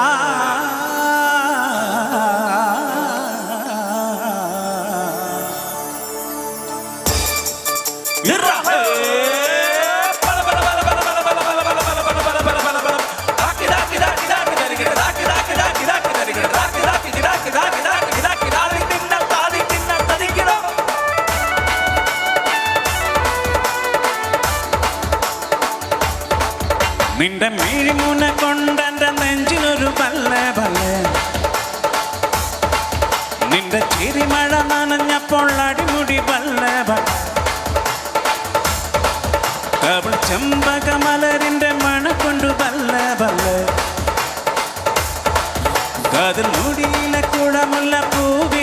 ah നിന്റെ മിഴിമുന കൊണ്ടെന്റെ നെഞ്ചിനൊരു പല്ല പല്ല. നിന്റെ ചിരിമഴ നനഞ്ഞപ്പോൾ അടിമുടി പല്ല പല്ല. കവിൾ ചെമ്പകമലരിന്റെ മണ കൊണ്ടു പല്ല പല്ല. കതിർ മുടിയിലെ കുടമുള്ള പൂവിന്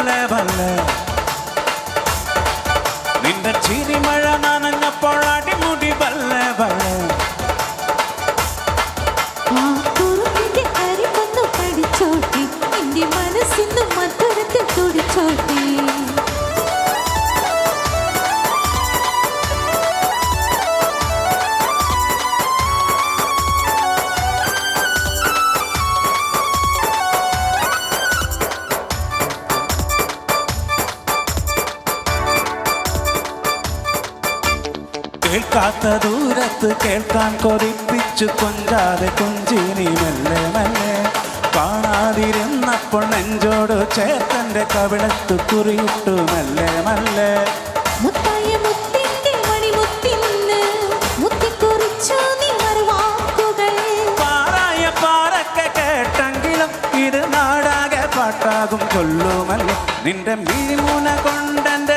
നെഞ്ചിലൊരു പല്ല പല്ല നിന്റെ ചിരിമഴ നനഞ്ഞപ്പോൾ കേൾക്കാത്ത ദൂരത്ത് കേൾക്കാൻ കൊതിപ്പിച്ചു കൊഞ്ചാതെ കൊഞ്ചിനി മെല്ലെ മെല്ലെ. കാണാതിരുന്നപ്പോൾ നെഞ്ചോട് ചേർത്തന്റെ കവിളത്ത് കുറിയിട്ടു മെല്ലെ മെല്ലെ. മുത്തായ മുത്തിന്റെ മണിമുത്തിന്ന് മുത്തിക്കുറിച്ചു പാട്ടാകും ചൊല്ലുമല്ലോ നിന്റെ മീമുന കൊണ്ടെന്റെ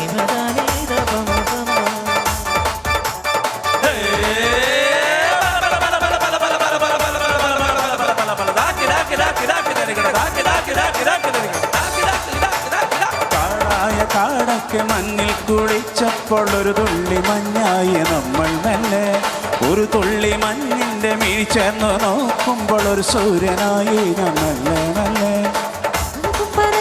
കാടായ കാടൊക്കെ മഞ്ഞിൽ കുളിച്ചപ്പോൾ ഒരു തുള്ളി മഞ്ഞായി നമ്മൾ മെല്ലെ. ഒരു തുള്ളി മഞ്ഞിന്റെ മീ ചേർന്ന് നോക്കുമ്പോൾ ഒരു സൂര്യനായി മെല്ലെ മെല്ലെ. നമ്മൾ.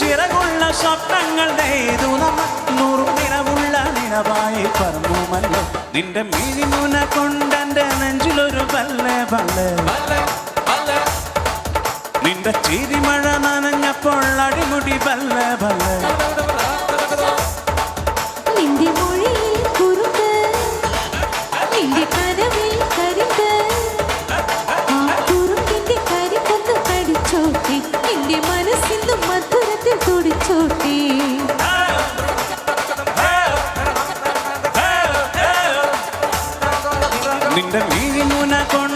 ചിറകുള്ള സ്വപ്നങ്ങൾ നെയ്തു നമ്മൾ. നൂറും നിലവുള്ള നിലവായി പറന്നുമല്ലോ നിന്റെ മിഴിമുന കൊണ്ടെന്റെ നെഞ്ചിലൊരു പല്ലേ പല്ലേ. നിന്റെ ചിരിമഴ നനഞ്ഞപ്പോൾ അടിമുടി പല്ലേ പല്ലേ. നിന്റെ മിഴിമുന കൊണ്ട്